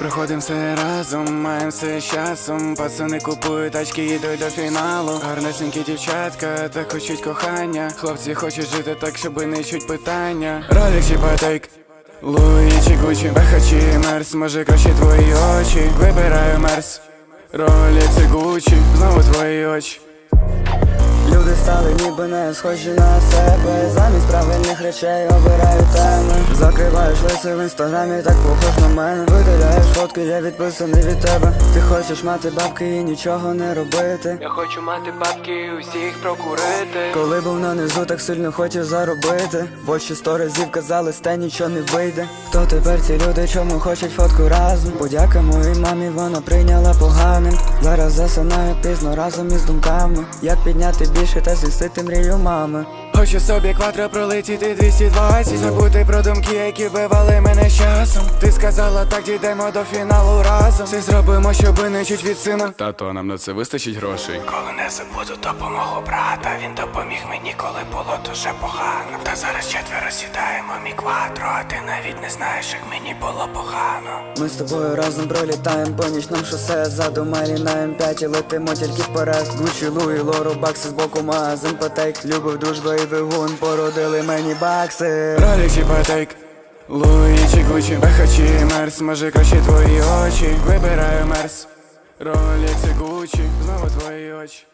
Проходим все разом, маємо все з часом. Пацани купують тачки, їдуть до фіналу. Гарнесенькі дівчатка, так хочуть кохання. Хлопці хочуть жити так, щоби не чуть питання. Ролик чи патейк. Луї чи Гучі, Беха чи Мерс, може краще твої очі. Вибираю Мерс. Ролі це Гучі, знову твої очі. Стали ніби не схожі на себе. Замість правильних речей обираю теми. Закриваєш лице в інстаграмі, так похож на мене. Видаляєш фотки, я відписаний від тебе. Ти хочеш мати бабки і нічого не робити. Я хочу мати бабки і усіх прокурити. Коли був на низу, так сильно хотів заробити. В очі сто разів казали, сте нічого не вийде Хто тепер ці люди, чому хочуть фотку разом? Подяка моїй мамі, вона прийняла поганим. Зараз засинаю пізно разом із думками. Як підняти більше та зістити мрію мами Хочу собі квадро пролетіти 220 Забути про думки, які вбивали мене з часом. Ти сказала, так дійдемо до фіналу разом. Все зробимо, щоби не чуть від сина. Тато, нам на це вистачить грошей? Коли не забуду допомогу брата Він допоміг мені, коли було дуже погано. Та зараз четверо сідаємо мій квадро А ти навіть не знаєш, як мені було погано. Ми з тобою разом пролітаємо по нічному шосе Ззаду майлі на М5 і летимо тільки вперед. Гучі, Луї, Лору, бакси з боку магазин Патейк Любов, дружба і вигун породили мені бакси. Ролик чи патейк Луї чи Гучі, Бехачі Мерс, може краще твої очі. Вибираю Мерс Ролі це Гучі, знову твої очі